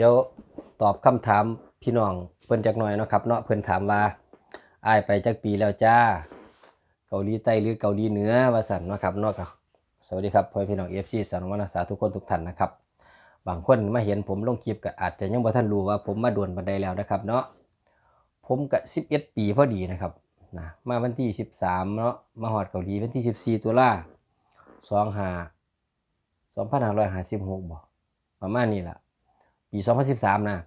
เดี๋ยวตอบคำถามพี่น้องเพิ่นจักหน่อยเนาะครับเนาะเพิ่นถามว่าอายไปจักปีแล้วจ้า เกาหลีใต้หรือเกาหลีเหนือว่าสั่นเนาะครับเนาะก็สวัสดีครับพ่อพี่น้อง FC สารวัตรสาทุกคนทุกท่านนะครับ บางคนมาเห็นผมลงคลิปก็อาจจะยังบ่ทันรู้ว่าผมมาด่วนบันไดแล้วนะครับเนาะผมก็11ปีพอดีนะครับนะมาวันที่13เนาะมาฮอดเกาหลีวันที่14ตุลา25 2556บ่ประมาณนี้แหละ ปี 2013 นะ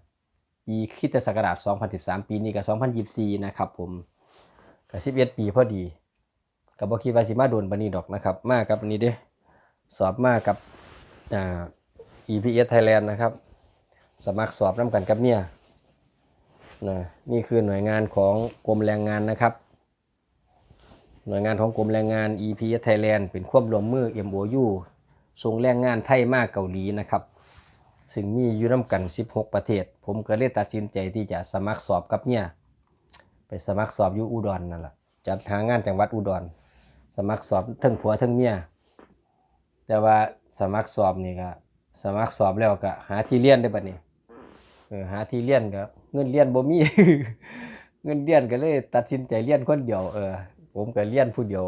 ปีคริสตศักราช2013 ปีนี้ก็2024 นะครับผมก็11 ปีพอดีก็บ่คิดว่าสิมาโดนปานนี้ดอกนะครับ มากับอันนี้เด้สอบมากับอ่า EPS Thailand นะครับ สมัครสอบน้ำกันกับเมียนะนี่คือหน่วยงานของกรมแรงงานนะครับ หน่วยงานของกรมแรงงาน EPS Thailand เป็นควบรวมมือ MOU ส่งแรงงานไทยมากเกาหลีนะครับ ซึ่งมีอยู่น้ำกัน 16 ประเทศ ผมก็เลยตัดสินใจที่จะสมัครสอบกับเนี่ยไปสมัครสอบอยู่อุดรนนั่นแหละจัดหางานจังหวัดอุดร สมัครสอบทั้งผัวทั้งเมียแต่ว่าสมัครสอบนี่ก็สมัครสอบแล้วก็หาที่เรียนได้บัดนี้เออหาที่เรียนก็เงินเรียนบ่มี เงินเรียนก็เลยตัดสินใจเรียนคนเดียวเออผมก็เรียนผู้เดียว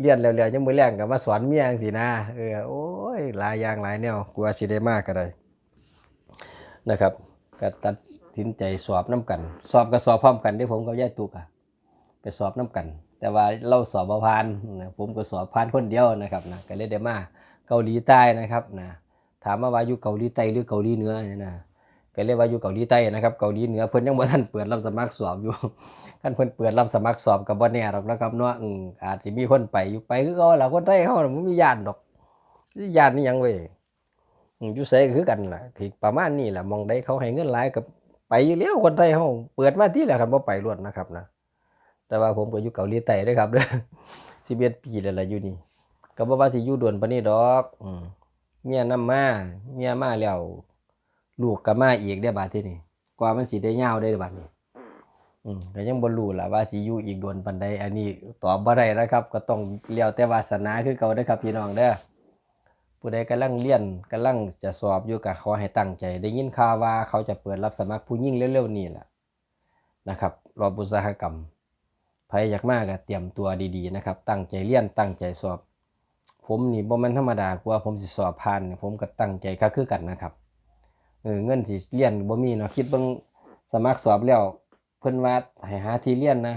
เรียนแล้วๆยังมือแรงก็มาสอนเมียจังซี่นะเออโอ้ยหลายอย่างหลายแนวกลัวสิได้มากก็ได้ นะครับก็ตัดสินใจสอบน้ำกัน สอบก็สอบพร้อมกันเด้ผมกับยายตุกอะไปสอบน้ำกัน แต่ว่าเราสอบบ่ผ่านนะผมก็สอบผ่านคนเดียวนะครับนะก็เลยได้มาเกาหลีใต้นะครับนะถามมาว่าอยู่เกาหลีใต้หรือเกาหลีเหนือเนี่ยนะก็เรียกว่าอยู่เกาหลีใต้นะครับเกาหลีเหนือเพิ่นยังบ่ทันเปิดรับสมัครสอบอยู่คันเพิ่นเปิดรับสมัครสอบก็บ่แน่หรอกนะครับเนาะอืมอาจสิมีคนไปอยู่ไปคือเก่าล่ะคนไทยเฮาบ่มีญาติดอกญาตินี่ยังเว้ย อยู่ไสก็คือกันล่ะคือประมาณนี้แหละมองได้เขาให้เงินหลายกับไปอยู่แล้วคนไทยเฮาเปิดมาที่แหละครับบ่ไปรวดนะครับนะแต่ว่าผมก็อยู่เกาหลีใต้ด้อครับเด้อ11ปีแล้วล่ะอยู่นี่ก็บ่ว่าสิอยู่ด่วนปานนี้ดอกอืมเมียนำมาเมียมาแล้วลูกก็มาอีกได้บาดที่นี้กว่ามันสิได้ยาวได้บัดนี้อืมก็ยังบ่รู้ล่ะว่าสิอยู่อีกด่วนปานใดอันนี้ตอบบ่ได้นะครับ ก็ต้องแล้วแต่วาสนาคือเก่าเด้อครับพี่น้องเด้อ ผู้ใดกำลังเรียนกำลังจะสอบอยู่กับขอให้ตั้งใจ ได้ยินข่าวว่าเขาจะเปิดรับสมัครผู้ยิ่งเร็วๆนี่แหละนะครับ รอบอุตสาหกรรมใครอยากมากก็เตรียมตัวดีๆนะครับ ตั้งใจเรียนตั้งใจสอบ ผมนี่บ่แม่นธรรมดากว่าผมสิสอบผ่านผมก็ตั้งใจคักคือกันนะครับเออเงินสิเรียนบ่มีเนาะคิดเบิ่งสมัครสอบแล้วเพิ่นว่าให้หาที่เรียนนะ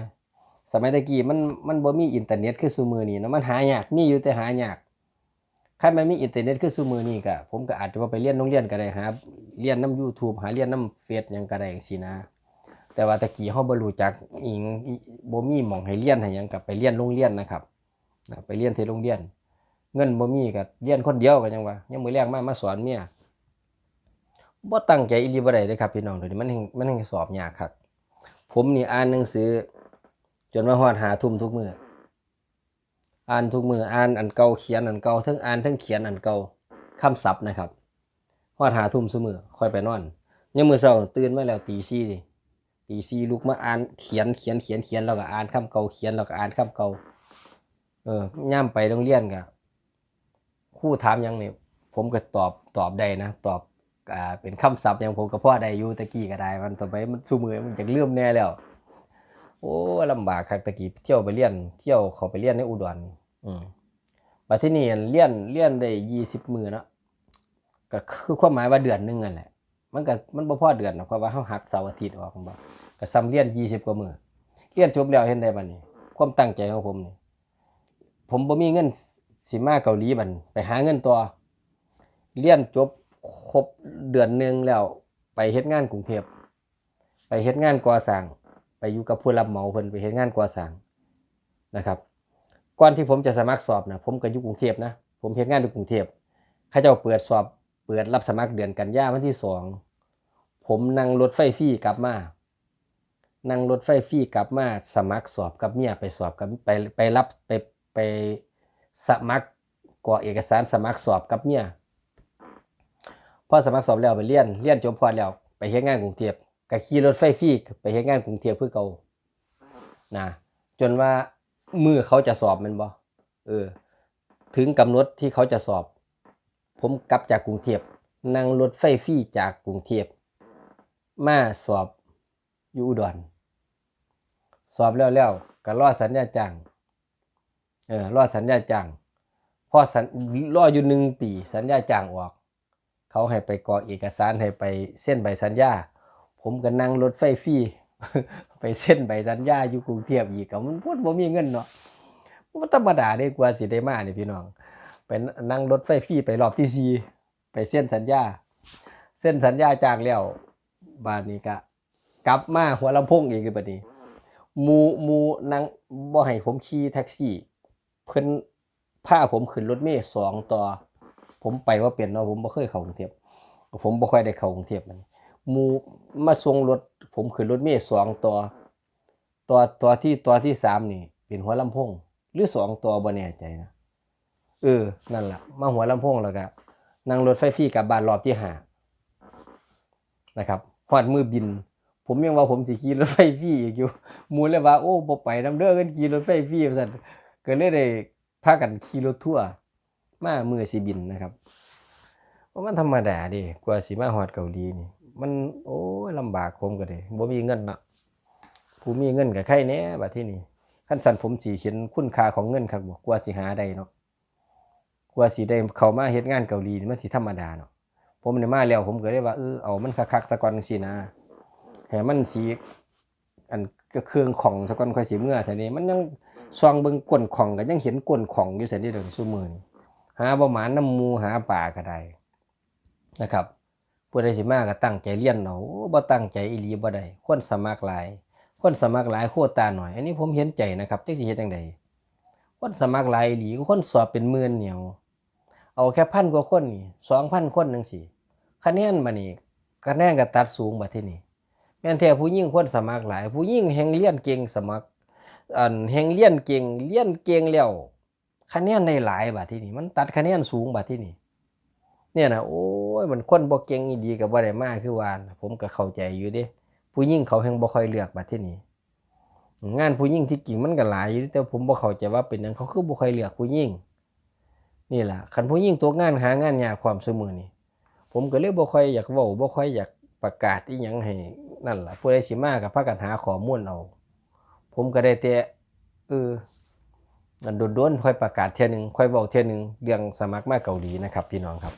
สมัยตะกี้มันมันบ่มีอินเทอร์เน็ตคือซุมือนี้เนาะมันหายากมีอยู่แต่หายาก คันมันมีอินเทอร์เน็ตคือซุมือนี่ก็ผมก็อาจจะว่าไปเรียนโรงเรียนก็ได้หาเรียนนํ YouTube หาเรียนนํเฟซยังก็ได้จังซี่นะ แต่ว่าตะกี้เฮาบ่รู้จักอิงบ่มีหม่องให้เรียนให้ยังก็ไปเรียนโรงเรียนนะครับไปเรียนที่โรงเรียน เงินบ่มีก็เรียนคนเดียวก็ยังว่ายังมือแรกมามาสอนเมียบ่ตั้งใจอีหลีบ่ได้เด้อครับพี่น้องเดี๋ยวนี้มันแฮ่งมันสอบยากครับผมนี่อ่านหนังสือ จนมาฮอด5ทุ่มทุกมื้อ อ่านทุกมืออ่านอันเก่าเขียนอันเก่าทั้งอ่านทั้งเขียนอันเก่าคำศัพท์นะครับฮอดหาทุ่มซุมือค่อยไปนอนยังมือเช้าตื่นมาแล้วตีสี่ดิตีสี่ลุกมาอ่านเขียนเขียนเขียนเขียนแล้วก็อ่านคำเก่าเขียนแล้วก็อ่านคำเก่าเออย่ำไปโรงเรียนก็ครู่ถามยังเนี่ยผมก็ตอบตอบได้นะตอบอ่าเป็นคำศัพท์ยังผมก็พ่อได้อยู่ตะกี้ก็ได้มันต่อไปมันซุมือมันจะเลื่อมแน่แล้วโอ้ลำบากครับตะกี้เที่ยวไปเรียนเที่ยวเขาไปเรียนในอุดร อืมบัดที่นี่เรียนเรียนได้ยี่สิบมือเนาะก็คือความหมายว่าเดือนหนึ่งนั่นแหละ มันก็มันบ่พอเดือนหรอกเพราะว่าเฮาหักเสาร์อาทิตย์ออกบ่ก็ซ้ำเรียนยี่สิบกว่ามือเรียนจบแล้วเห็นได้บัดนี้ ความตั้งใจของผมนี่ผมบ่มีเงินสิมาเกาหลีบัดไปหาเงินต่อเรียนจบครบเดือนหนึ่งแล้วไปเฮ็ดงานกรุงเทพไปเฮ็ดงานก่อสร้าง ไปอยู่กับผู้รับเหมาเพิ่นไปเฮ็ดงานก่อสร้างนะครับ ก่อนที่ผมจะสมัครสอบนะผมก็อยู่กรุงเทพนะผมเฮ็ดงานอยู่กรุงเทพเขาเจ้าเปิดสอบเปิดรับสมัครเดือนกันยายนวันที่สองผมนั่งรถไฟฟรีกลับมานั่งรถไฟฟรีกลับมาสมัครสอบกับเมียไปสอบกับไปไปรับไปไปสมัครกรอกเอกสารสมัครสอบกับเมียพอสมัครสอบแล้วไปเรียนเรียนจบพอแล้วไปเฮ็ดงานกรุงเทพก็ขี่รถไฟฟรีไปเฮ็ดงานกรุงเทพคือเก่านะจนว่า มือเขาจะสอบมันบ่เออ ถึงกำหนดที่เขาจะสอบ ผมกลับจากกรุงเทพนั่งรถไฟฟรีจากกรุงเทพมาสอบอยู่อุดรสอบแล้วแล้วก็รอสัญญาจ้างเออรอสัญญาจ้างพอสัญรออยู่หนึ่งปี สัญญาจ้างออก เขาให้ไปกรอกเอกสารให้ไปเส้นใบสัญญา ผมก็นั่งรถไฟฟรี ไปเส้นใบสัญญาอยู่กรุงเทพอีกก็มันพูดบ่มีเงินเนาะมันธรรมดาเด้กว่าสิได้มาเนี่พี่น้องไปนั่งรถไฟฟรีไปรอบที่สีไปเส้นสัญญา เส้นสัญญาจางแล้วบานนี้ก็กลับมาหัวลำโพงอีกเลยบัดนี้มูมูนั่งบ่ให้ผมขี่แท็กซี่ เพิ่นพาผมขึ้นรถเมล์สองต่อ ผมไปว่าเป็นเนาะผมบ่เคยเข้ากรุงเทพผมบ่ค่อยได้เข้ากรุงเทพมันมูมาส่งรถ ผมขึ้นรถเมล์สองต่อต่อต่อที่ต่อที่สามนี่ เป็นหัวลำโพงหรือสองต่อบ่แน่ใจนะเออ นั่นแหละมาหัวลำโพงแล้วก็นั่งรถไฟฟรีกลับบ้านรอบที่หานะครับฮอดมือบิน ผมยังว่าผมสิขี่รถไฟฟรีอีกอยู่มูเลยว่าโอ้บ่ไปน้ำเด้อกันขี่รถไฟฟรีว่าซั่นก็เลยได้พากันขี่รถทั่วมามือสิบินนะครับเพราะมันธรรมดาดิกว่าสิมาฮอดเกาหลีนี่ มันโอ้ยลำบากผมก็เด้บ่มีเงินเนาะผู้มีเงินก็ใครแหน่บัดที่นี่คันสั่นผมสิเห็นคุณค่าของเงินครับบ่กว่าสิหาได้เนาะกว่าสิได้เข้ามาเฮ็ดงานเกาหลีนี่มันสิธรรมดาเนาะผมได้มาแล้วผมก็เลยว่าเออเอามันคักๆซะก่อนจังซี่นะให้มันสิอันก็เครื่องของซะก่อนค่อยสิเมื่อซั่นนี่มันยังส่องเบิ่งก้นของก็ยังเห็นก้นของอยู่ซั่นนี่เด้อซุมื้อนี้หาบ่หมานน้ำมูหาปลาก็ได้นะครับ ผู้ใดสิมาก็ตั้งใจเรียนเอาโอ้บ่ตั้งใจอีหลีบ่ได้คนสมัครหลาย คนสมัครหลายโควตาหน่อย อันนี้ผมเห็นใจนะครับจักสิเฮ็ดจังไดคนสมัครหลายอีหลีคนสอบเป็นหมื่นเหนียวเอาแค่พันกว่าคนนี่สองพันคนจังซี่คะแนนมานี่คะแนนก็ตัดสูงบัดที่นี้แม่นแท้ผู้หญิงคนสมัครหลาย ผู้หญิงแห่งเรียนเก่งสมัครอันแห่งเรียนเก่งเรียนเก่งแล้วคะแนนได้หลายบัดที่นี้มันตัดคะแนนสูงบัดที่นี้เนี่ยนะโอ้ ยมันคนบ่เก่งอีดีก็บ่ได้มากคือวานผมก็เข้าใจอยู่เด้ผู้หญิงเขาแห่งบ่ค่อยเลือกบัดที่นี้งานผู้หญิงที่จริงมันก็หลายอยู่แต่ผมบ่เข้าใจว่าเป็นหยังเขาคือบ่ค่อยเลือกผู้หญิงนี่แหละคันผู้หญิงตัวงานหางานยากความซุมื้อนี่ผมก็เลยบ่ค่อยอยากเว้าบ่ค่อยอยากประกาศอีหยังให้นั่นล่ะผู้ใดสิมาก็พากันหาข้อมูลเอาผมก็ได้แต่เอออันโดนๆค่อยประกาศเทื่อหนึงค่อยเว้าเทื่อหนึงเรื่องสมัครมาเกาหลีนะครับพี่น้องครับ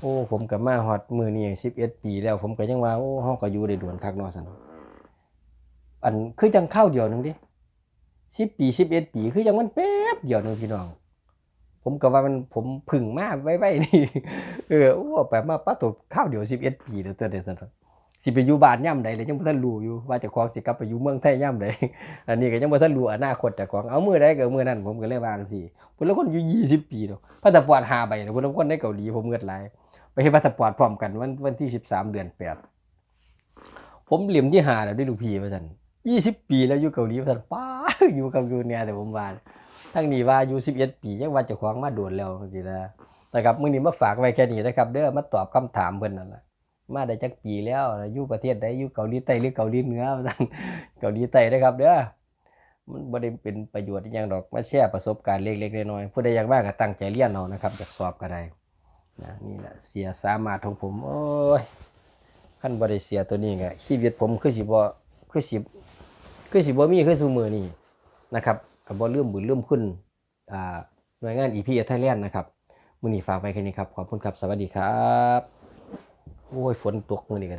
โอ้ผมก็มาฮอดมือนี้11ปี แล้วผมก็ยังว่าโอ้เฮาก็อยู่ได้โดนคักนาะซั่นอันคือจังข้าวเดียวหนึงดิสิบปีสิบเอ็ดปี คือจังมันแป๊บเดียวหนึงพี่น้อง ผมก็ว่ามันผมผึ่งมาไว้ไว้นี่เออโอ้แปลมาป้าตัวข้าวเดียวสิบเอ็ดปีแล้วตัวเดียวสันสิไปอยู่บ้านย่ำใดเลยยังบ่ทันรู้อยู่ว่าจะของสิกลับไปอยู่เมืองไทยย่ำใดอันนี้ก็ยังบ่ทันรู้อนาคตเจ้าของเอามือใดก็มือนั้นผมก็เลยวางสิพุ่นละคนอยู่ยี่สิบปีแล้วพาปอร์ต5ใบแล้วพุ่นละคนในเกาหลีผมเงิดหลาย ไปเฮ็ดพาสปอร์ตพร้อมกันวันวันที่13เดือนแปดผมเหลี่ยมที่หาแล้วด้วยลูกพี่ว่าซั่นยี่สิบปีแล้วอยู่เกาหลีพันป้าอยู่กับยูเนี่ยแต่ผมว่าทั้งนี้ว่าอยู่สิบเอ็ดปียังว่าจะคว้างมาโดนแล้วสินะนะครับมื้อนี้มาฝากไว้แค่นี้นะครับเด้อมาตอบคำถามเพิ่นนั่นแหละมาได้จักปีแล้วอยู่ประเทศใดอยู่เกาหลีใต้หรือเกาหลีเหนือว่าซั่นเกาหลีใต้นะครับเด้อมันบ่ได้เป็นประโยชน์อหยังดอกมาแชร์ประสบการณ์เล็กๆน้อยๆผู้ใดอยากว่าก็ตั้งใจเรียนเอานะครับอยากสอบก็ได้ นะนี่แหละเสียสามารถของผม โอ้ยขั้นบริเสียตัวนี้ไงชีวิตผมคือสิบ่คือสิคือสิบ่มีคือสูมือนี่นะครับกับ่ลืมบุญลืมคุณอ่าหน่วยงาน EP Thailand นะครับมือนี้ฝากไว้แค่นี้ครับ ขอบคุณครับ สวัสดีครับ โอ้ย ฝนตกมือนี้ก็ได้